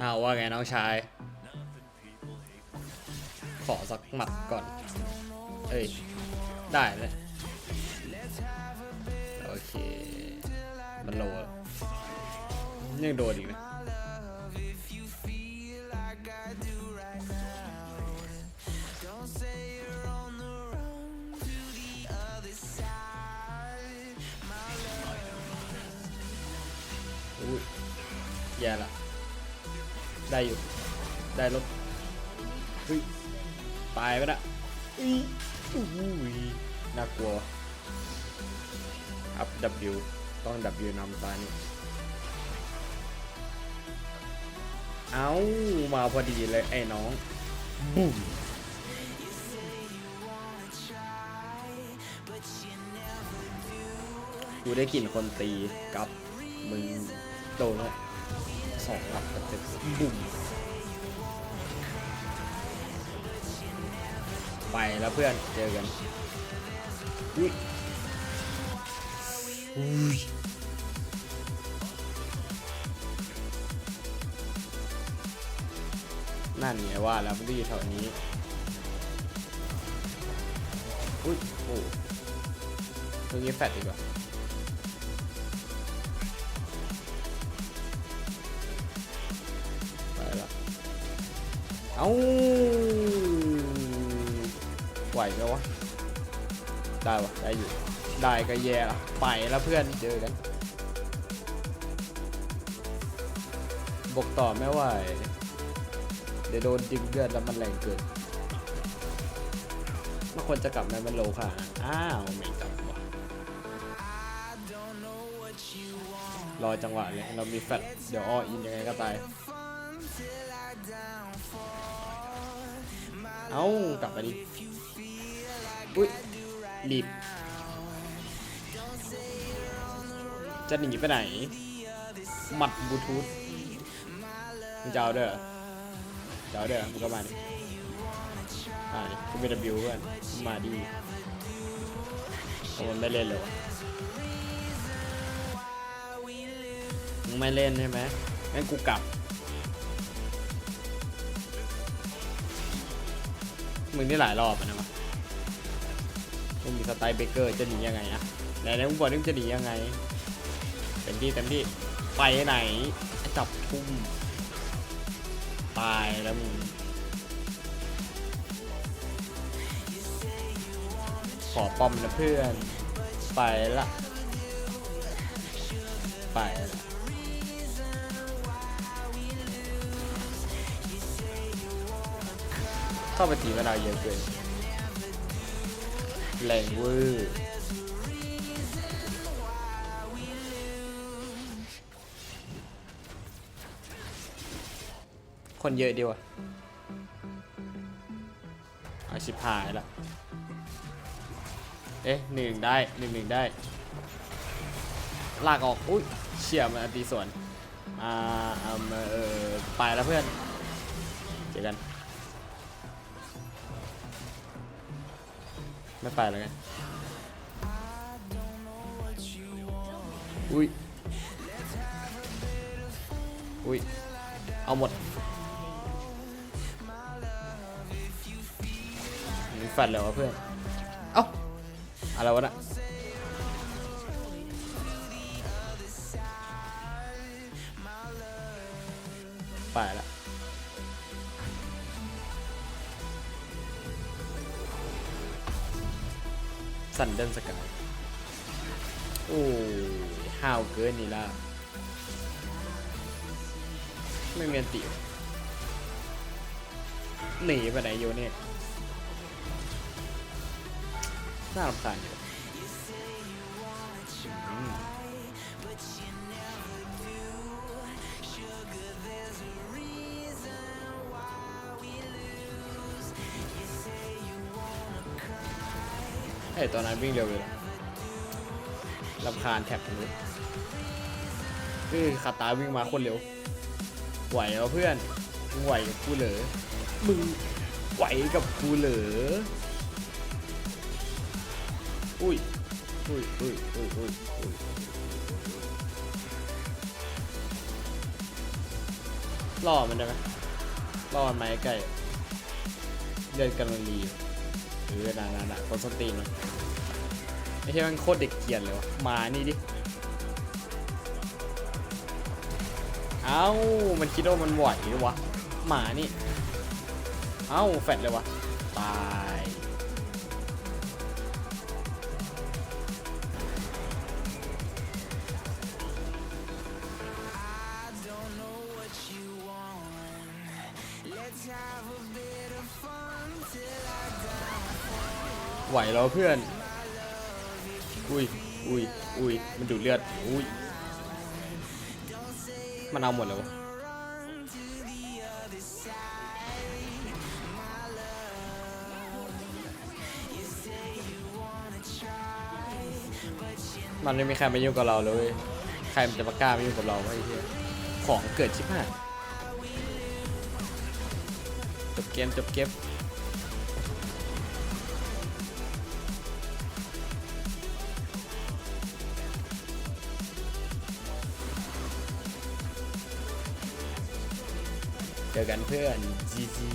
อ้าวว่าไงน้องชาย ขอสักหมัดก่อน เอ้ย ได้เลย โอเค มันโลยังโดนอีกนะอุ้ยแย่ละ ได้อยู่ ได้รถเฮ้ยตายไปละอุ้ยอุ้ยน่ากลัวอัพ W ต้อง W นำตายนี่เอามาพอดีเลย ไอ้น้องบุ้มกูได้กลิ่นคนตีกับมึงโดนแล้ว สองหลับกับต็มบุ้มไปแล้วเพื่อนเจอกันอุ้ยอุ้ยนั่นไงว่าแล้วมันก็อยู่แถวนี้ อุ้ยโอ้ตรงนี้แฟดดีกว่า เอ้าไหวไหมวะ ได้วะได้อยู่ ได้ก็แย่ละไปแล้วเพื่อนเจอกันบกต่อไม่ไหว เดี๋ยวโดนดึงเลือดแล้วมันแรงเกินมันควรจะกลับไหมมันโลค่ะ อ้าว ไม่กลับวะรอจังหวะเลย เรามีแฟลชเดี๋ยวอ้ออินยังไงก็ตาย เอ้ากลับมาดิ อุ้ยรีบ จะหนีไปไหน หมัดบลูทูธมึงจะเอาเด้อจะเอาเด้อมึงก็มาดิอ่าดิกูเป็นบิวเพื่อนมึงมาดิมันไม่เล่นเลยวะมึงไม่เล่นใช่ไหมงั้นกูกลับ มึงนี่หลายรอบอะนะวะมึงมีสไตล์เบเกอร์จะหนียังไงอะไหนๆมึงบอกนี่มึงจะหนียังไงเต็มที่เต็มที่ไปไหนจับทุ่มตายแล้วมึงขอป้อมนะเพื่อน ไปละ ไปละ เข้าไปตีมะนาวเยอะเกินแรงเวอร์คนเยอะดีวะอาชิบหายละเอ๊ะหนึ่งได้หนึ่งหนึ่งได้ ลากออก อุ้ยเชี่ยมันตีส่วนอ่าอ่าเออไปแล้วเพื่อน เจอกัน ไม่ไปแล้วไง อุ้ย อุ้ย เอาหมดมีแฟดเลยวะเพื่อน เอ้า อะไรวะน่ะไปละ สันเดนสกาย โอ้ห้าวเกินนี่ละไม่มีอันติวหนีไปไหนโยเนี่ยน่ารำคาญอยู่ เฮ้ยตอนนั้นวิ่งเร็วเลยลำคาญแท็บนี้คือคาตาวิ่งมาคนเร็ว ไหวเหรอเพื่อนมึงไหวกับกูเหรอมึงไหวกับกูเหรออุ้ยอุ้ยอุ้ยอุ้ยอุ้ยอุ้ยล่อมันได้ไหมล่อมันไหมไก่เลือดกำลังดีอยู่ เออน่าน่าน่ะคนสตีนไม่ใช่มันโคตรเด็กเกียนเลยวะมานี่ดิ เอ้า มันคิดว่ามันไหวหรือวะ หมานี่ เอ้า แฟดเลยวะ ตาย ไหวแล้วเพื่อน อุ้ย อุ้ย อุ้ย มันดูดเลือด อุ้ย มันเอาหมดเลยวะมันไม่มีใครมายุ่งกับเราเลย ใครมันจะมากล้ามายุ่งกับเราวะไอ้เหี้ยของเกิดชิบหาย จบเกมจบเกมเจอกันเพื่อนจีจี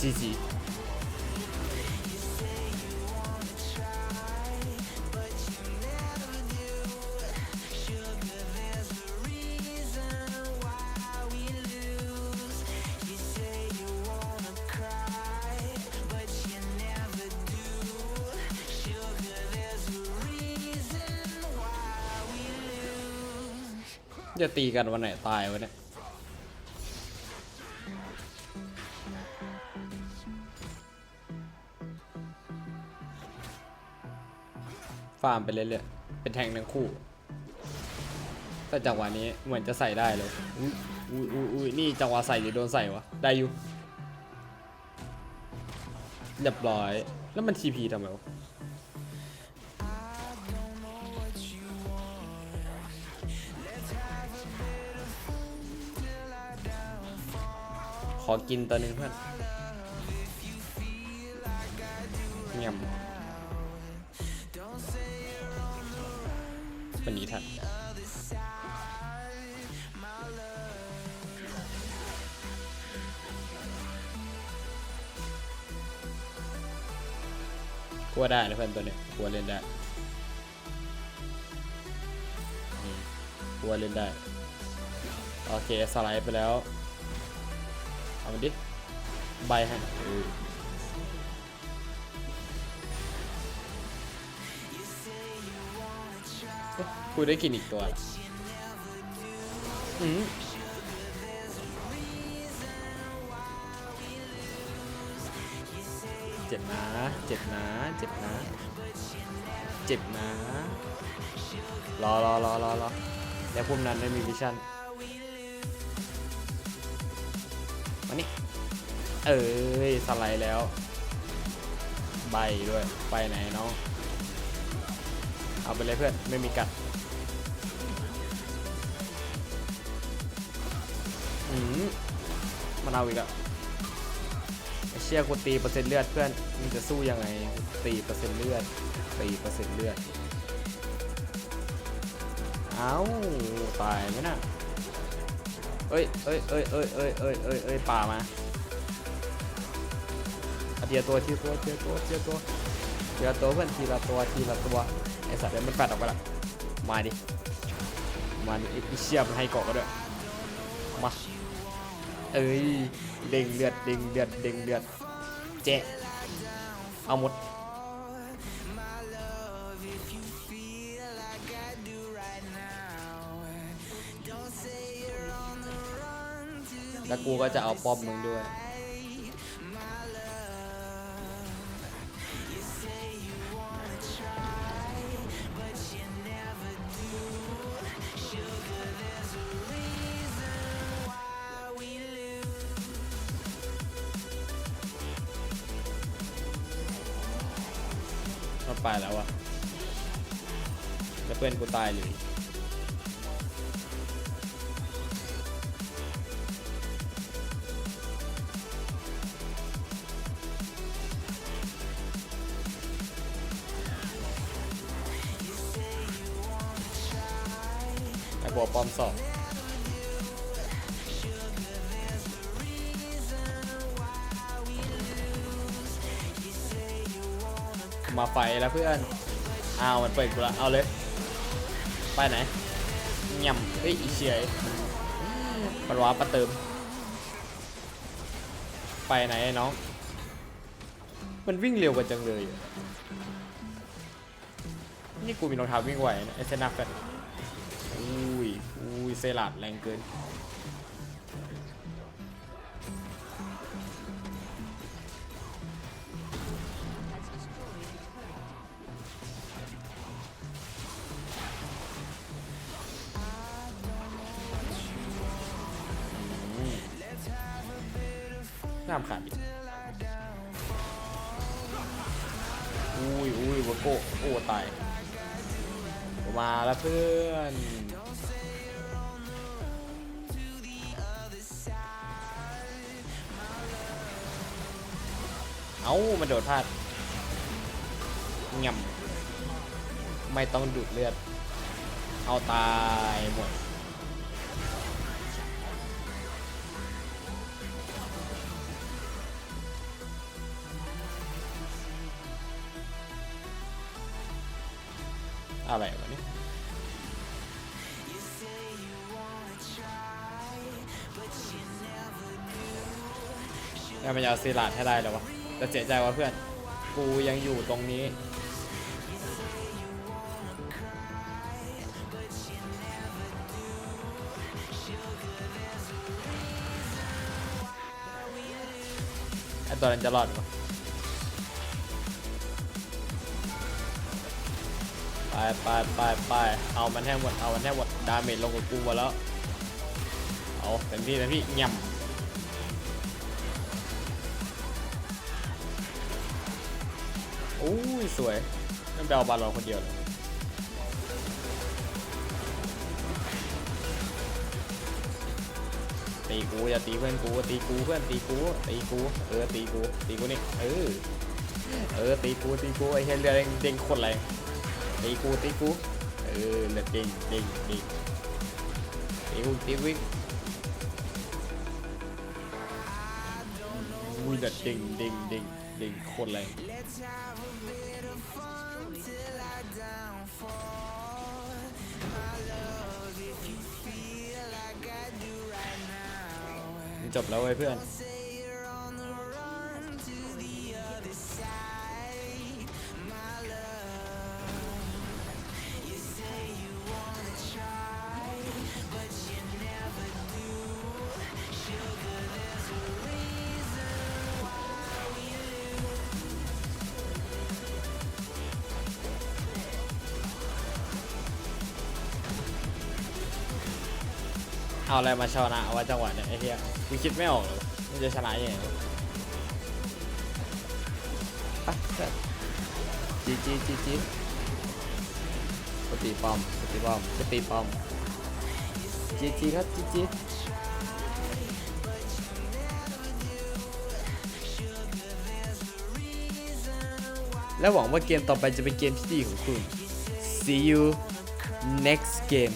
จีจี จะตีกันวันไหนตายวะเนี่ยฟาร์มไปเรื่อยๆเป็นแทงทั้งคู่ แต่จังหวะนี้เหมือนจะใส่ได้เลย อุ้ยอุ้ยอุ้ยนี่จังหวะใส่หรือโดนใส่วะ ได้อยู่เรียบร้อย แล้วมันทีพีทำไมวะ อกินตัวหนึ่งเพื่อนเงียบวันนี้ทันกลัวได้นะเพื่อนตัวเนี้ยกลัวเล่นได้กลัวเล่นได้ โอเค สไลด์ไปแล้ว เอามันดิ ใบให้เออเอ๊ะกูได้กินอีกตัว อืมเจ็บนะ เจ็บนะ เจ็บนะ เจ็บนะ รอรอรอรอรอแล้วพวกนั้นได้มีวิชั่น มานี่เอ้ยสไลด์แล้ว ใบด้วย ไปไหนน้องเอาไปเลยเพื่อน ไม่มีกัดอืมมันเอาอีกแล้วไอเชี่ยกูตีเปอร์เซ็นต์เลือดเพื่อนมึงจะสู้ยังไงตีเปอร์เซ็นต์เลือดตีเปอร์เซ็นต์เลือด เอาตายไหมน่ะ เอ้ยเอ้ยเอ้ยเอ้ยเอ้ยเอ้ยเอ้ยเอ้ยป่ามาเอาทีละตัวเทีละตัวเทีละตัวเทีละตัวเทีละตัวเพื่อนทีละตัวทีละตัวไอสัตว์เดี๋ยมันแปดออกไปละมาดิมาดิไอเชี่ยมันให้เกาะก็ด้วยมาเอ้ยเด้งเลือดเด้งเลือดเด้งเลือดเจ๊เอาหมด แล้วกูก็จะเอาป้อมมึงด้วยมันไปแล้วอะแล้วเพื่อนกูตายเลย บัวปลอมสองมาไฟแล้วเพื่อนอ้าวมันเปิดกูละเอาเลย ไปไหนย่ำเฮ้ยอีเชียมันว้าปะเติม ไปไหนไอ้น้อง มันวิ่งเร็วกว่าจังเลย นี่กูมีรองเท้าวิ่งไหวนะไอเซนักกัน เซลัดแรงเกิน น้ำขาดอีกอุ้ยอุ้ยวอโก้โอ้ตาย มาแล้วเพื่อน เอามันโดดพลาดง่ำไม่ต้องดูดเลือด เอาตายหมดอะไรวะเนี่ยแล้วมันจะเอาซีลาดให้ได้เหรอวะ แต่เสียใจว่าเพื่อน กูยังอยู่ตรงนี้ ไอตัวนั้นจะรอดปะไปไปไปไปเอามันให้หมด เอามันให้หมด ดาเมจลงกับกูหมดแล้ว เอาเต็มที่นะพี่ย่ำ อ้ยสวยนั่นไปเอาบาลอนคนเดียวเลยตีกูอย่าตีเพื่อนกูตีกูเพื่อนตีกูตีกูเออตีกูตีกูนี่เออเออตีกูตีกูไอ้เฮียเรือเด้งโคตรแรงตีกูตีกูเออเลือดเด้งเด้งเด้งตีกูตีวิ่งอุ้ยเลือดเด้งเด้งเด้งเด้งโคตรแรง จบแล้วเว้ยเพื่อน เอาอะไรมาชนะวะจังหวะเนี่ยไอ้เหี้ยกูคิดไม่ออกเลยมันจะชนะยังไงจีจีจีจีกตีป้อมกตีป้อมกตีป้อมจีจีครับจีจีและหวังว่าเกมต่อไปจะเป็นเกมที่ดีของคุณ see you next game